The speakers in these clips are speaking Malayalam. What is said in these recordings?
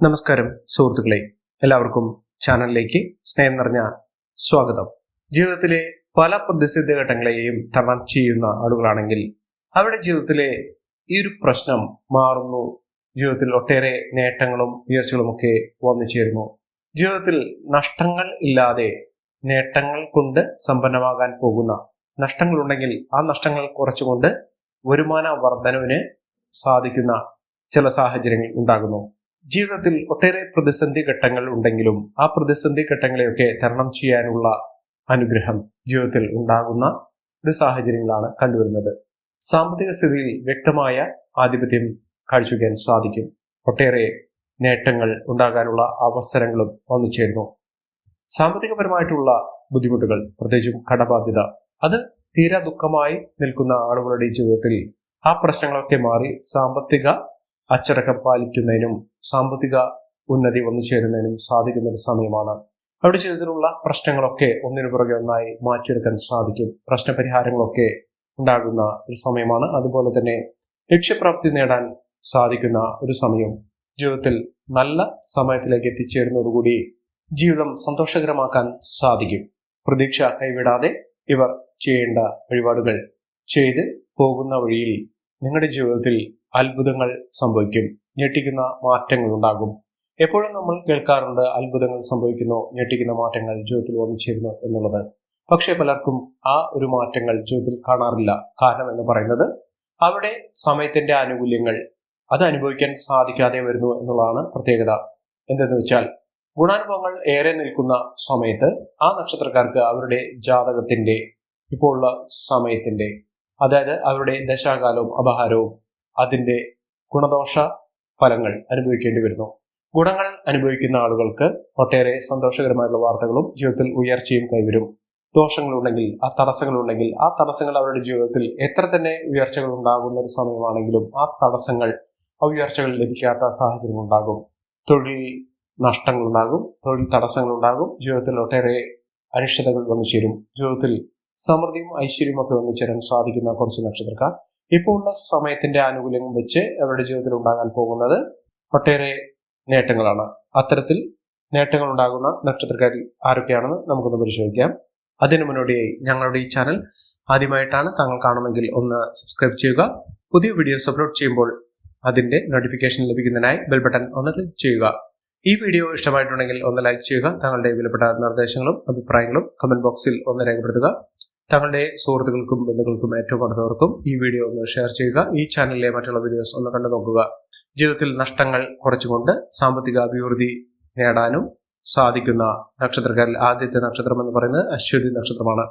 നമസ്കാരം സുഹൃത്തുക്കളെ. എല്ലാവർക്കും ചാനലിലേക്ക് സ്നേഹം നിറഞ്ഞ സ്വാഗതം. ജീവിതത്തിലെ പല പ്രതിസന്ധി ഘട്ടങ്ങളെയും തരണം ചെയ്യുന്ന ആളുകളാണെങ്കിൽ അവരുടെ ജീവിതത്തിലെ ഈ ഒരു പ്രശ്നം മാറുന്നു. ജീവിതത്തിൽ ഒട്ടേറെ നേട്ടങ്ങളും ഉയർച്ചകളും ഒക്കെ വന്നു ചേരുന്നു. ജീവിതത്തിൽ നഷ്ടങ്ങൾ ഇല്ലാതെ നേട്ടങ്ങൾ കൊണ്ട് സമ്പന്നമാകാൻ പോകുന്ന നഷ്ടങ്ങളുണ്ടെങ്കിൽ ആ നഷ്ടങ്ങൾ കുറച്ചുകൊണ്ട് വരുമാന വർധനവിന് സാധിക്കുന്ന ചില സാഹചര്യങ്ങൾ ഉണ്ടാകുന്നു. ജീവിതത്തിൽ ഒട്ടേറെ പ്രതിസന്ധി ഘട്ടങ്ങൾ ഉണ്ടെങ്കിലും ആ പ്രതിസന്ധി ഘട്ടങ്ങളെയൊക്കെ തരണം ചെയ്യാനുള്ള അനുഗ്രഹം ജീവിതത്തിൽ ഉണ്ടാകുന്ന ഒരു സാഹചര്യങ്ങളാണ് കണ്ടുവരുന്നത്. സാമ്പത്തിക സ്ഥിതിയിൽ വ്യക്തമായ ആധിപത്യം കാഴ്ചവെക്കാൻ സാധിക്കും. ഒട്ടേറെ നേട്ടങ്ങൾ ഉണ്ടാകാനുള്ള അവസരങ്ങളും വന്നു ചേരുന്നു. സാമ്പത്തികപരമായിട്ടുള്ള ബുദ്ധിമുട്ടുകൾ പ്രത്യേകിച്ചും കടബാധ്യത അത് തീരാ ദുഃഖമായി നിൽക്കുന്ന ആളുകളുടെ ജീവിതത്തിൽ ആ പ്രശ്നങ്ങളൊക്കെ മാറി സാമ്പത്തിക അച്ചടക്കം പാലിക്കുന്നതിനും സാമ്പത്തിക ഉന്നതി വന്നു ചേരുന്നതിനും സാധിക്കുന്ന ഒരു സമയമാണ്. അവിടെ ചെയ്തതിലുള്ള പ്രശ്നങ്ങളൊക്കെ ഒന്നിനു പുറകെ ഒന്നായി മാറ്റിയെടുക്കാൻ സാധിക്കും. പ്രശ്നപരിഹാരങ്ങളൊക്കെ ഉണ്ടാകുന്ന ഒരു സമയമാണ്. അതുപോലെ തന്നെ ലക്ഷ്യപ്രാപ്തി നേടാൻ സാധിക്കുന്ന ഒരു സമയം. ജീവിതത്തിൽ നല്ല സമയത്തിലേക്ക് എത്തിച്ചേരുന്നതോടുകൂടി ജീവിതം സന്തോഷകരമാക്കാൻ സാധിക്കും. പ്രതീക്ഷ കൈവിടാതെ ഇവർ ചെയ്യേണ്ട വഴിപാടുകൾ ചെയ്ത് പോകുന്ന വഴിയിൽ നിങ്ങളുടെ ജീവിതത്തിൽ അത്ഭുതങ്ങൾ സംഭവിക്കും. ഞെട്ടിക്കുന്ന മാറ്റങ്ങൾ ഉണ്ടാകും എപ്പോഴും നമ്മൾ കേൾക്കാറുണ്ട് അത്ഭുതങ്ങൾ സംഭവിക്കുന്നു ഞെട്ടിക്കുന്ന മാറ്റങ്ങൾ ജീവിതത്തിൽ വന്നിച്ചേരുന്നു ചേരുന്നു എന്നുള്ളത്. പക്ഷേ പലർക്കും ആ ഒരു മാറ്റങ്ങൾ ജീവിതത്തിൽ കാണാറില്ല. കാരണം എന്ന് പറയുന്നത് അവിടെ സമയത്തിന്റെ ആനുകൂല്യങ്ങൾ അത് അനുഭവിക്കാൻ സാധിക്കാതെ വരുന്നു എന്നുള്ളതാണ് പ്രത്യേകത. എന്തെന്ന് വെച്ചാൽ ഗുണാനുഭവങ്ങൾ ഏറെ നിൽക്കുന്ന സമയത്ത് ആ നക്ഷത്രക്കാർക്ക് അവരുടെ ജാതകത്തിന്റെ ഇപ്പോഴുള്ള സമയത്തിന്റെ അതായത് അവരുടെ ദശാകാലവും അപഹാരവും അതിന്റെ ഗുണദോഷ ഫലങ്ങൾ അനുഭവിക്കേണ്ടി വരുന്നു. ഗുണങ്ങൾ അനുഭവിക്കുന്ന ആളുകൾക്ക് ഒട്ടേറെ സന്തോഷകരമായുള്ള വാർത്തകളും ജീവിതത്തിൽ ഉയർച്ചയും കൈവരും. ദോഷങ്ങളുണ്ടെങ്കിൽ ആ തടസ്സങ്ങളുണ്ടെങ്കിൽ ആ തടസ്സങ്ങൾ അവരുടെ ജീവിതത്തിൽ എത്ര തന്നെ ഉയർച്ചകൾ ഉണ്ടാകുന്ന ഒരു സമയമാണെങ്കിലും ആ തടസ്സങ്ങൾ ആ ഉയർച്ചകൾ ലഭിക്കാത്ത സാഹചര്യം ഉണ്ടാകും. തൊഴിൽ നഷ്ടങ്ങൾ ഉണ്ടാകും തൊഴിൽ തടസ്സങ്ങൾ ഉണ്ടാകും ജീവിതത്തിൽ ഒട്ടേറെ അനിശ്ചിതകൾ വന്നു ചേരും ജീവിതത്തിൽ സമൃദ്ധിയും ഐശ്വര്യവും ഒക്കെ വന്നു ചേരാൻ സാധിക്കുന്ന കുറച്ച് നക്ഷത്രക്കാർ ഇപ്പോൾ ഉള്ള സമയത്തിന്റെ ആനുകൂല്യം വെച്ച് അവരുടെ ജീവിതത്തിൽ ഉണ്ടാകാൻ പോകുന്നത് ഒട്ടേറെ നേട്ടങ്ങളാണ്. അത്തരത്തിൽ നേട്ടങ്ങൾ ഉണ്ടാകുന്ന നക്ഷത്രക്കാരിൽ ആരൊക്കെയാണെന്ന് നമുക്കൊന്ന് പരിശോധിക്കാം. അതിനു മുന്നോടിയായി ഞങ്ങളുടെ ഈ ചാനൽ ആദ്യമായിട്ടാണ് താങ്കൾ കാണുമെങ്കിൽ ഒന്ന് സബ്സ്ക്രൈബ് ചെയ്യുക. പുതിയ വീഡിയോസ് അപ്ലോഡ് ചെയ്യുമ്പോൾ അതിന്റെ നോട്ടിഫിക്കേഷൻ ലഭിക്കുന്നതിനായി ബെൽ ബട്ടൺ ഒന്ന് ക്ലിക്ക് ചെയ്യുക. ഈ വീഡിയോ ഇഷ്ടമായിട്ടുണ്ടെങ്കിൽ ഒന്ന് ലൈക്ക് ചെയ്യുക. താങ്കളുടെ വിലപ്പെട്ട നിർദ്ദേശങ്ങളും അഭിപ്രായങ്ങളും കമന്റ് ബോക്സിൽ ഒന്ന് രേഖപ്പെടുത്തുക. തങ്ങളുടെ സുഹൃത്തുക്കൾക്കും ബന്ധുക്കൾക്കും ഏറ്റവും അടുത്തവർക്കും ഈ വീഡിയോ ഒന്ന് ഷെയർ ചെയ്യുക. ഈ ചാനലിലെ മറ്റുള്ള വീഡിയോസ് ഒന്ന് കണ്ടു നോക്കുക. ജീവിതത്തിൽ നഷ്ടങ്ങൾ കുറച്ചുകൊണ്ട് സാമ്പത്തിക അഭിവൃദ്ധി നേടാനും സാധിക്കുന്ന നക്ഷത്രക്കാരിൽ ആദ്യത്തെ നക്ഷത്രം എന്ന് പറയുന്നത് അശ്വതി നക്ഷത്രമാണ്.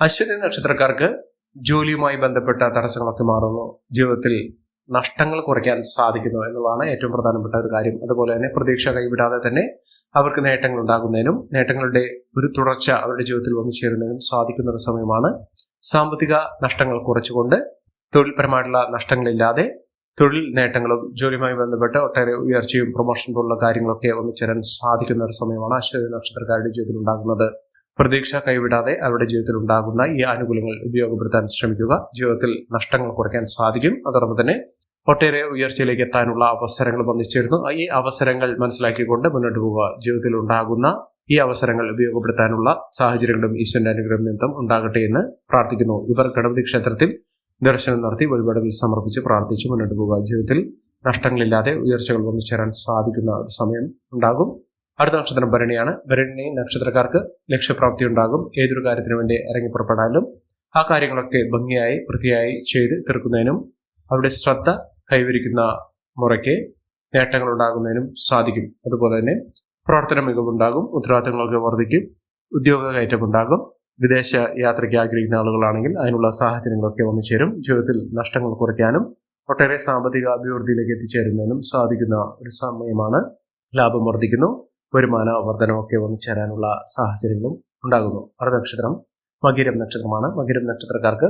അശ്വതി നക്ഷത്രക്കാർക്ക് ജോലിയുമായി ബന്ധപ്പെട്ട തടസ്സങ്ങളൊക്കെ മാറുന്നു. ജീവിതത്തിൽ നഷ്ടങ്ങൾ കുറയ്ക്കാൻ സാധിക്കുന്നു എന്നുള്ളതാണ് ഏറ്റവും പ്രധാനപ്പെട്ട ഒരു കാര്യം. അതുപോലെ തന്നെ പ്രതീക്ഷ കൈവിടാതെ തന്നെ അവർക്ക് നേട്ടങ്ങൾ ഉണ്ടാകുന്നതിനും നേട്ടങ്ങളുടെ ഒരു തുടർച്ച അവരുടെ ജീവിതത്തിൽ വന്നു ചേരുന്നതിനും സാധിക്കുന്ന ഒരു സമയമാണ്. സാമ്പത്തിക നഷ്ടങ്ങൾ കുറച്ചുകൊണ്ട് തൊഴിൽപരമായിട്ടുള്ള നഷ്ടങ്ങളില്ലാതെ തൊഴിൽ നേട്ടങ്ങളും ജോലിയുമായി ബന്ധപ്പെട്ട് ഒട്ടേറെ ഉയർച്ചയും പ്രൊമോഷൻ പോലുള്ള കാര്യങ്ങളൊക്കെ ഒന്നിച്ചേരാൻ സാധിക്കുന്ന ഒരു സമയമാണ് അശ്വതി നക്ഷത്രക്കാരുടെ ജീവിതത്തിൽ ഉണ്ടാകുന്നത്. പ്രതീക്ഷ കൈവിടാതെ അവരുടെ ജീവിതത്തിൽ ഉണ്ടാകുന്ന ഈ ആനുകൂല്യങ്ങൾ ഉപയോഗപ്പെടുത്താൻ ശ്രമിക്കുക. ജീവിതത്തിൽ നഷ്ടങ്ങൾ കുറയ്ക്കാൻ സാധിക്കും. അതോടൊപ്പം തന്നെ ഒട്ടേറെ ഉയർച്ചയിലേക്ക് എത്താനുള്ള അവസരങ്ങൾ വന്നിച്ചേരുന്നു. ഈ അവസരങ്ങൾ മനസ്സിലാക്കിക്കൊണ്ട് മുന്നോട്ട് പോവുക. ജീവിതത്തിൽ ഉണ്ടാകുന്ന ഈ അവസരങ്ങൾ ഉപയോഗപ്പെടുത്താനുള്ള സാഹചര്യങ്ങളും ഈശ്വരന്റെ അനുഗ്രഹം നിമിത്തം ഉണ്ടാകട്ടെ എന്ന് പ്രാർത്ഥിക്കുന്നു. ഇവർ ഗണപതി ക്ഷേത്രത്തിൽ ദർശനം നടത്തി വഴിപാടുകൾ സമർപ്പിച്ച് പ്രാർത്ഥിച്ച് മുന്നോട്ട് പോവുക. ജീവിതത്തിൽ നഷ്ടങ്ങളില്ലാതെ ഉയർച്ചകൾ വന്നു ചേരാൻ സാധിക്കുന്ന ഒരു സമയം ഉണ്ടാകും. അടുത്ത നക്ഷത്രം ഭരണിയാണ്. ഭരണി നക്ഷത്രക്കാർക്ക് ലക്ഷ്യപ്രാപ്തി ഉണ്ടാകും. ഏതൊരു കാര്യത്തിനു വേണ്ടി ഇറങ്ങി പുറപ്പെടാനും ആ കാര്യങ്ങളൊക്കെ ഭംഗിയായി വൃത്തിയായി ചെയ്ത് തീർക്കുന്നതിനും അവരുടെ ശ്രദ്ധ കൈവരിക്കുന്ന മുറയ്ക്ക് നേട്ടങ്ങൾ ഉണ്ടാകുന്നതിനും സാധിക്കും. അതുപോലെ തന്നെ പ്രവർത്തന മികവുണ്ടാകും ഉത്തരവാദിത്തങ്ങളൊക്കെ വർദ്ധിക്കും ഉദ്യോഗ കയറ്റമുണ്ടാകും വിദേശ യാത്രയ്ക്ക് ആഗ്രഹിക്കുന്ന ആളുകളാണെങ്കിൽ അതിനുള്ള സാഹചര്യങ്ങളൊക്കെ വന്നു ചേരും. ജീവിതത്തിൽ നഷ്ടങ്ങൾ കുറയ്ക്കാനും ഒട്ടേറെ സാമ്പത്തിക അഭിവൃദ്ധിയിലേക്ക് എത്തിച്ചേരുന്നതിനും സാധിക്കുന്ന ഒരു സമയമാണ്. ലാഭം വർദ്ധിക്കുന്നു വരുമാന വർധനമൊക്കെ വന്നു ചേരാനുള്ള സാഹചര്യങ്ങളും ഉണ്ടാകുന്നു. അടുത്ത നക്ഷത്രം മകിരം നക്ഷത്രമാണ്. മകിരം നക്ഷത്രക്കാർക്ക്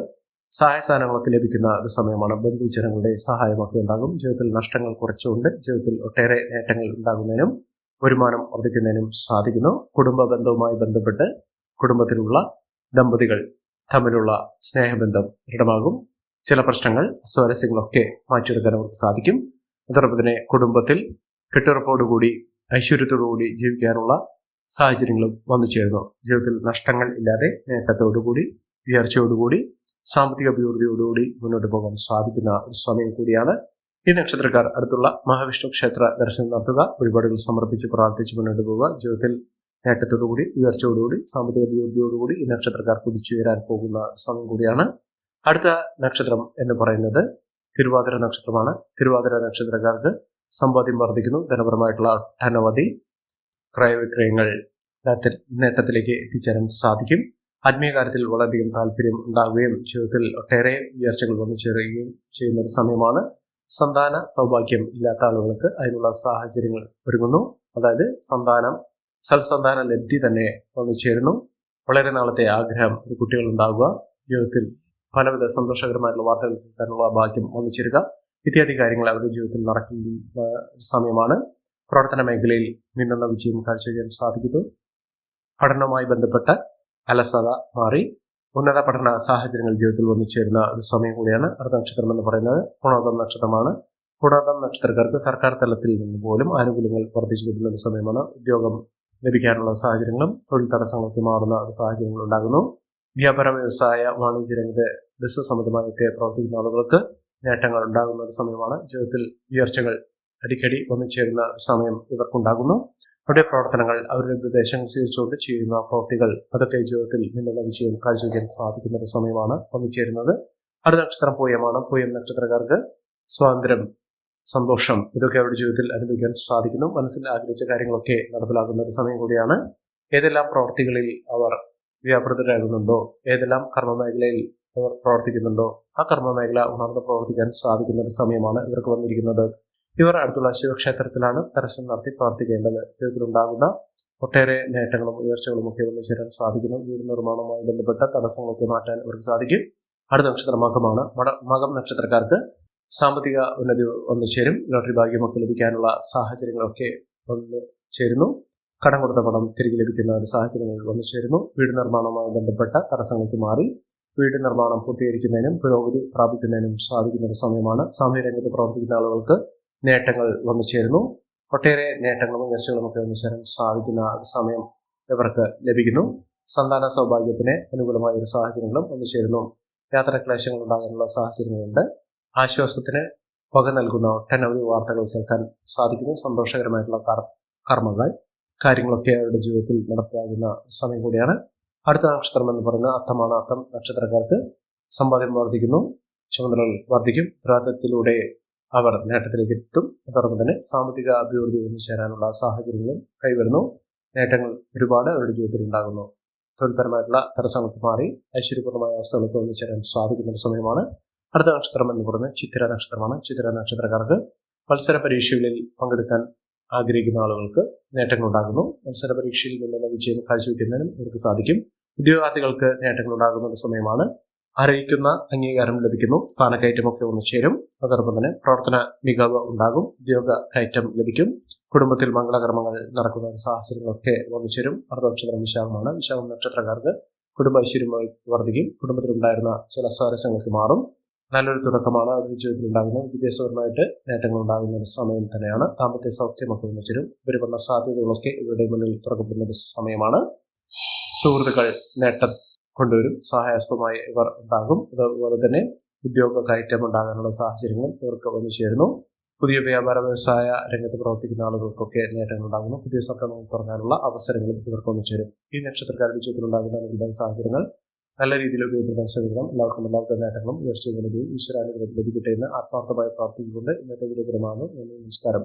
സഹായസ്ഥാനങ്ങളൊക്കെ ലഭിക്കുന്ന ഒരു സമയമാണ്. ബന്ധുജനങ്ങളുടെ സഹായമൊക്കെ ഉണ്ടാകും. ജീവിതത്തിൽ നഷ്ടങ്ങൾ കുറച്ചുകൊണ്ട് ജീവിതത്തിൽ ഒട്ടേറെ നേട്ടങ്ങൾ ഉണ്ടാകുന്നതിനും വരുമാനം വർദ്ധിക്കുന്നതിനും സാധിക്കുന്നു. കുടുംബ ബന്ധവുമായി ബന്ധപ്പെട്ട് കുടുംബത്തിലുള്ള ദമ്പതികൾ തമ്മിലുള്ള സ്നേഹബന്ധം ദൃഢമാകും. ചില പ്രശ്നങ്ങൾ സ്വാരസ്യങ്ങളൊക്കെ മാറ്റിയെടുക്കാൻ അവർക്ക് സാധിക്കും. അതോടൊപ്പം തന്നെ കുടുംബത്തിൽ കെട്ടുറപ്പോടുകൂടി ഐശ്വര്യത്തോടുകൂടി ജീവിക്കാനുള്ള സാഹചര്യങ്ങളും വന്നു ചേരുന്നു. ജീവിതത്തിൽ നഷ്ടങ്ങൾ ഇല്ലാതെ നേട്ടത്തോടുകൂടി ഉയർച്ചയോടുകൂടി സാമ്പത്തിക അഭിവൃദ്ധിയോടുകൂടി മുന്നോട്ട് പോകാൻ സാധിക്കുന്ന ഒരു സമയം കൂടിയാണ്. ഈ നക്ഷത്രക്കാർ അടുത്തുള്ള മഹാവിഷ്ണു ക്ഷേത്ര ദർശനം നടത്തുക. വഴിപാടുകൾ സമർപ്പിച്ച് പ്രാർത്ഥിച്ച് മുന്നോട്ട് പോവുക. ജീവിതത്തിൽ നേട്ടത്തോടുകൂടി ഉയർച്ചയോടുകൂടി സാമ്പത്തിക അഭിവൃദ്ധിയോടുകൂടി ഈ നക്ഷത്രക്കാർ കുതിച്ചുയരാൻ പോകുന്ന സമയം കൂടിയാണ്. അടുത്ത നക്ഷത്രം എന്ന് പറയുന്നത് തിരുവാതിര നക്ഷത്രമാണ്. തിരുവാതിര നക്ഷത്രക്കാർക്ക് സമ്പാദ്യം വർദ്ധിക്കുന്നു. ധനപരമായിട്ടുള്ള ഒട്ടനവധി ക്രയവിക്രയങ്ങൾ നേട്ട- നേട്ടത്തിലേക്ക് എത്തിച്ചേരാൻ സാധിക്കും. ആത്മീയ കാര്യത്തിൽ വളരെയധികം താല്പര്യം ഉണ്ടാവുകയും ജീവിതത്തിൽ ഒട്ടേറെ ഉയർച്ചകൾ വന്നു ചേരുകയും ചെയ്യുന്ന ഒരു സമയമാണ്. സന്താന സൗഭാഗ്യം ഇല്ലാത്ത ആളുകൾക്ക് അതിനുള്ള സാഹചര്യങ്ങൾ ഒരുങ്ങുന്നു. അതായത് സന്താനം സൽസന്താന ലബ്ധി തന്നെ വന്നു ചേരുന്നു. വളരെ നാളത്തെ ആഗ്രഹം ഒരു കുട്ടികൾ ഉണ്ടാവുക ജീവിതത്തിൽ പലവിധ സന്തോഷകരമായിട്ടുള്ള വാർത്തകൾ കേൾക്കാനുള്ള ഭാഗ്യം വന്നു ചേരുക. ഇത്യാദി കാര്യങ്ങൾ അവരുടെ ജീവിതത്തിൽ നടക്കുന്ന സമയമാണ്. പ്രവർത്തന മേഖലയിൽ മിന്നുന്ന വിജയം കാഴ്ചവെക്കാൻ സാധിക്കുന്നു. പഠനവുമായി ബന്ധപ്പെട്ട അലസത മാറി ഉന്നത പഠന സാഹചര്യങ്ങൾ ജീവിതത്തിൽ വന്നു ചേരുന്ന ഒരു സമയം കൂടിയാണ് അടുത്ത നക്ഷത്രം എന്ന് പറയുന്നത്. പുണോദം നക്ഷത്രമാണ്. പുണോദം നക്ഷത്രക്കാർക്ക് സർക്കാർ തലത്തിൽ നിന്ന് പോലും ആനുകൂല്യങ്ങൾ വർദ്ധിച്ചു കിട്ടുന്ന ഒരു സമയമാണ് ഉദ്യോഗം ലഭിക്കാനുള്ള സാഹചര്യങ്ങളും തൊഴിൽ തടസ്സങ്ങളൊക്കെ മാറുന്ന ഒരു സാഹചര്യങ്ങൾ ഉണ്ടാകുന്നു. വ്യാപാര വ്യവസായ വാണിജ്യ രംഗത്ത് ബിസിനസ് സംബന്ധമായൊക്കെ പ്രവർത്തിക്കുന്ന ആളുകൾക്ക് നേട്ടങ്ങൾ ഉണ്ടാകുന്ന ഒരു സമയമാണ്. ജീവിതത്തിൽ ഉയർച്ചകൾ അടിക്കടി വന്നു ചേരുന്ന സമയം ഇവർക്കുണ്ടാകുന്നു. അവരുടെ പ്രവർത്തനങ്ങൾ അവരുടെ നിർദ്ദേശങ്ങൾ സ്വീകരിച്ചുകൊണ്ട് ചെയ്യുന്ന പ്രവൃത്തികൾ അതൊക്കെ ജീവിതത്തിൽ നിന്നുള്ള വിജയം കാഴ്ചവെക്കാൻ സാധിക്കുന്ന ഒരു സമയമാണ് വന്നു ചേരുന്നത്. അടുത്ത നക്ഷത്രം പോയമാണ്. പൂയം നക്ഷത്രക്കാർക്ക് സ്വാതന്ത്ര്യം സന്തോഷം ഇതൊക്കെ അവരുടെ ജീവിതത്തിൽ അനുഭവിക്കാൻ സാധിക്കുന്നു. മനസ്സിൽ ആഗ്രഹിച്ച കാര്യങ്ങളൊക്കെ നടപ്പിലാക്കുന്ന ഒരു സമയം കൂടിയാണ്. ഏതെല്ലാം പ്രവർത്തികളിൽ അവർ വ്യാപൃതരാകുന്നുണ്ടോ? ഏതെല്ലാം കർമ്മമേഖലയിൽ അവർ പ്രവർത്തിക്കുന്നുണ്ടോ? ആ കർമ്മമേഖല ഉണർന്ന് പ്രവർത്തിക്കാൻ സാധിക്കുന്ന ഒരു സമയമാണ് ഇവർക്ക് വന്നിരിക്കുന്നത്. ഇവർ അടുത്തുള്ള ശിവക്ഷേത്രത്തിലാണ് ദർശനം നടത്തി പ്രാർത്ഥിക്കേണ്ടത് ഇതിലുണ്ടാകുന്ന ഒട്ടേറെ നേട്ടങ്ങളും ഉയർച്ചകളും ഒക്കെ വന്നു ചേരാൻ സാധിക്കുന്നു. വീട് നിർമ്മാണവുമായി ബന്ധപ്പെട്ട തടസ്സങ്ങളൊക്കെ മാറ്റാൻ ഇവർക്ക് സാധിക്കും. അടുത്ത നക്ഷത്രമാകമാണ് മട- മകം നക്ഷത്രക്കാർക്ക് സാമ്പത്തിക ഉന്നതി വന്നു ചേരും. ലോട്ടറി ഭാഗ്യമൊക്കെ ലഭിക്കാനുള്ള സാഹചര്യങ്ങളൊക്കെ വന്നു ചേരുന്നു. കടം കൊടുത്ത പണം തിരികെ ലഭിക്കുന്ന ഒരു സാഹചര്യങ്ങൾ വന്നു ചേരുന്നു. വീട് നിർമ്മാണവുമായി ബന്ധപ്പെട്ട തടസ്സങ്ങൾക്ക് മാറി. വീട് നിർമ്മാണം പൂർത്തീകരിക്കുന്നതിനും പുരോഗതി പ്രാപിക്കുന്നതിനും സാധിക്കുന്ന ഒരു സമയമാണ്. സാമൂഹ്യ രംഗത്ത് പ്രവർത്തിക്കുന്ന ആളുകൾക്ക് നേട്ടങ്ങൾ വന്നു ചേരുന്നു. ഒട്ടേറെ നേട്ടങ്ങളും ഉയർച്ചകളും ഒക്കെ വന്നു ചേരാൻ സാധിക്കുന്ന സമയം ഇവർക്ക് ലഭിക്കുന്നു. സന്താന സൗഭാഗ്യത്തിന് അനുകൂലമായ ഒരു സാഹചര്യങ്ങളും വന്നു ചേരുന്നു. യാത്രാക്ലേശങ്ങൾ ഉണ്ടാകാനുള്ള സാഹചര്യങ്ങളുണ്ട്. ആശ്വാസത്തിന് വക നൽകുന്ന ഒട്ടനവധി വാർത്തകൾ കേൾക്കാൻ സാധിക്കുന്നു. സന്തോഷകരമായിട്ടുള്ള കർ- കർമ്മങ്ങൾ കാര്യങ്ങളൊക്കെ അവരുടെ ജീവിതത്തിൽ നടപ്പിലാകുന്ന സമയം കൂടിയാണ്. അടുത്ത നക്ഷത്രം എന്ന് പറയുന്നത് അത്തമാണ് അത്തം നക്ഷത്രക്കാർക്ക് സമ്പാദ്യം വർദ്ധിക്കുന്നു. ചുമതലകൾ വർദ്ധിക്കും. ഉത്തരവാദിത്തത്തിലൂടെ അവർ നേട്ടത്തിലേക്ക് എത്തും അതോടൊപ്പം തന്നെ സാമ്പത്തിക അഭിവൃദ്ധി ഒന്നു ചേരാനുള്ള സാഹചര്യങ്ങളും കൈവരുന്നു. നേട്ടങ്ങൾ ഒരുപാട് അവരുടെ ജീവിതത്തിൽ ഉണ്ടാകുന്നു. തൊഴിൽപരമായിട്ടുള്ള തടസ്സങ്ങൾക്ക് മാറി ഐശ്വര്യപൂർണമായ അവസ്ഥകൾക്ക് ഒന്നു ചേരാൻ സാധിക്കുന്ന സമയമാണ്. അടുത്ത നക്ഷത്രം എന്ന് പറയുന്നത് ചിത്തിര നക്ഷത്രമാണ്. ചിത്തിര നക്ഷത്രക്കാർക്ക് മത്സര പരീക്ഷകളിൽ പങ്കെടുക്കാൻ ആഗ്രഹിക്കുന്ന ആളുകൾക്ക് നേട്ടങ്ങൾ ഉണ്ടാകുന്നു. മത്സര പരീക്ഷയിൽ നിന്നുള്ള വിജയം കാഴ്ചവെക്കുന്നതിനും ഇവർക്ക് സാധിക്കും. ഉദ്യോഗാർത്ഥികൾക്ക് നേട്ടങ്ങൾ ഉണ്ടാകുന്ന സമയമാണ്. അറിയിക്കുന്ന അംഗീകാരം ലഭിക്കുന്നു. സ്ഥാനക്കയറ്റമൊക്കെ ഒന്ന് ചേരും. അതോടൊപ്പം തന്നെ പ്രവർത്തന മികവ് ഉണ്ടാകും. ഉദ്യോഗ കയറ്റം ലഭിക്കും. കുടുംബത്തിൽ മംഗളകർമ്മങ്ങൾ നടക്കുന്ന സാഹചര്യങ്ങളൊക്കെ വന്നു ചേരും. അടുത്ത നക്ഷത്രം വിശാഖമാണ്. വിശാഖം നക്ഷത്രക്കാർക്ക് കുടുംബ ഐശ്വര്യം വർദ്ധിക്കും. കുടുംബത്തിലുണ്ടായിരുന്ന ചില സ്വാരസ്യങ്ങൾക്ക് മാറും. നല്ലൊരു തുടക്കമാണ്. അവരുടെ ജീവിതത്തിൽ ഉണ്ടാകുന്നത് വിദ്യാഭ്യാസപരമായിട്ട് നേട്ടങ്ങൾ ഉണ്ടാകുന്ന ഒരു സമയം തന്നെയാണ്. ദാമ്പത്യ സൗഖ്യമൊക്കെ വന്നു ചേരും. ഇവർ സാധ്യതകളൊക്കെ ഇവരുടെ മുന്നിൽ തുറക്കപ്പെടുന്ന ഒരു സമയമാണ്. സുഹൃത്തുക്കൾ നേട്ടം കൊണ്ടുവരും. സഹായസ്ഥമായി ഇവർ ഉണ്ടാകും. അതുപോലെ തന്നെ ഉദ്യോഗ കയറ്റം ഉണ്ടാകാനുള്ള സാഹചര്യങ്ങളും ഇവർക്ക് വന്നു ചേരുന്നു. പുതിയ വ്യാപാര വ്യവസായ രംഗത്ത് പ്രവർത്തിക്കുന്ന ആളുകൾക്കൊക്കെ നേട്ടങ്ങൾ ഉണ്ടാകുന്നു. പുതിയ സംരംഭങ്ങൾ തുടങ്ങാനുള്ള അവസരങ്ങളും ഇവർക്ക് വന്നു ചേരും. ഈ നക്ഷത്രക്കാരുടെ ജീവിതത്തിൽ ഉണ്ടാകുന്ന അനുകൂല സാഹചര്യങ്ങൾ നല്ല രീതിയിൽ ഉപയോഗപ്പെടുത്താൻ ശ്രമിക്കണം. എല്ലാവർക്കും എല്ലാവരുടെ നേട്ടങ്ങളും ഉയർച്ചയും ഈശ്വരാനുഗ്രഹം ലഭിക്കട്ടെ എന്ന് ആത്മാർത്ഥമായി പ്രാർത്ഥിച്ചുകൊണ്ട് ഇന്നത്തെ ഗുരുതരമാണ് നമസ്കാരം.